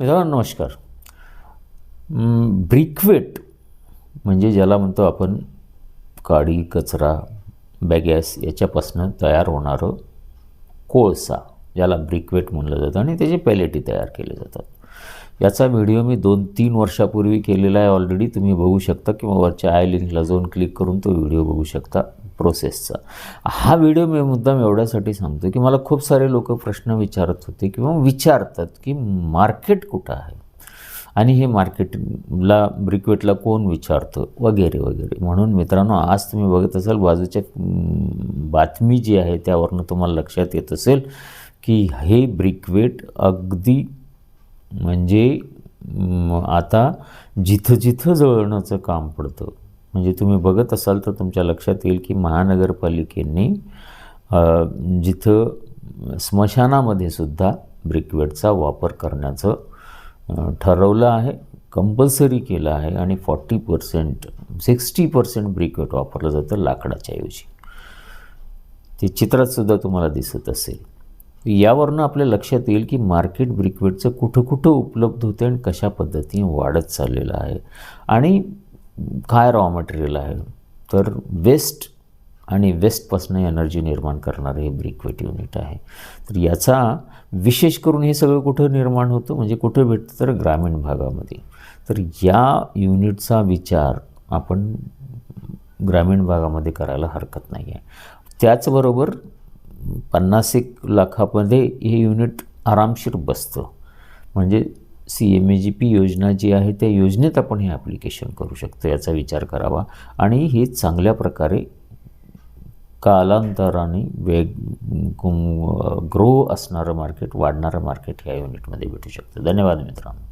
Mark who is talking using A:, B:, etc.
A: मित्रांनो नमस्कार. ब्रिकवेट म्हणजे ज्याला म्हणतो आपण काडी कचरा बॅगॅस याच्यापासनं तयार होणारं कोळसा ज्याला ब्रिकवेट म्हणलं जातं आणि त्याचे पॅलेटी तयार केले जातात. याचा व्हिडिओ मी दोन तीन वर्षापूर्वी केलेला आहे ऑलरेडी. तुम्ही बघू शकता किंवा वरच्या आय लिंकला जाऊन क्लिक करून तो व्हिडिओ बघू शकता. प्रोसेसचा हा व्हिडिओ मी मुद्दाम एवढ्यासाठी सांगतो की मला खूप सारे लोक प्रश्न विचारत होते किंवा विचारतात की मार्केट कुठं आहे? आणि हे मार्केटला ब्रिकवेटला कोण विचारतं? वगैरे वगैरे. म्हणून मित्रांनो आज तुम्ही बघत असाल बाजूच्या बातमी जी आहे त्यावरनं तुम्हाला लक्षात येत असेल की हे ब्रिकवेट अगदी म्हणजे आता जिथं जिथं जळण्याचं काम पडतं म्हणजे तुम्ही बघत असाल तर तुमच्या लक्षात येईल की महानगरपालिकेने जिथं स्मशानामध्ये सुद्धा ब्रिकवेडचा वापर करण्याचं ठरवलं आहे कंपल्सरी केलं आहे आणि forty percent sixty percent briquette वापरलं जातं लाकडाच्या ऐवजी. ते चित्रातसुद्धा तुम्हाला दिसत असेल. यावरनं आपल्या लक्षात येईल की मार्केट ब्रिकवेटचं कुठं कुठं उपलब्ध होते आणि कशा पद्धतीने वाढत चाललेलं आहे. आणि काय रॉ मटेरियल आहे? तर वेस्ट आणि वेस्टपासून एनर्जी निर्माण करणारं हे ब्रिकवेट युनिट आहे. तर याचा विशेष करून हे सगळं कुठं निर्माण होतं? म्हणजे कुठं भेटतं? तर ग्रामीण भागामध्ये. तर या युनिटचा विचार आपण ग्रामीण भागामध्ये करायला हरकत नाही आहे. त्याचबरोबर पन्नास एक लाखामध्ये हे युनिट आरामशीर बसतं. म्हणजे C M E G P योजना जी आहे त्या योजनेत आपण हे ॲप्लिकेशन करू शकतो याचा विचार करावा. आणि हे चांगल्या प्रकारे कालांतराने वेग ग्रो असणारं मार्केट वाढणारं मार्केट ह्या युनिटमध्ये भेटू शकतं. धन्यवाद मित्रांनो.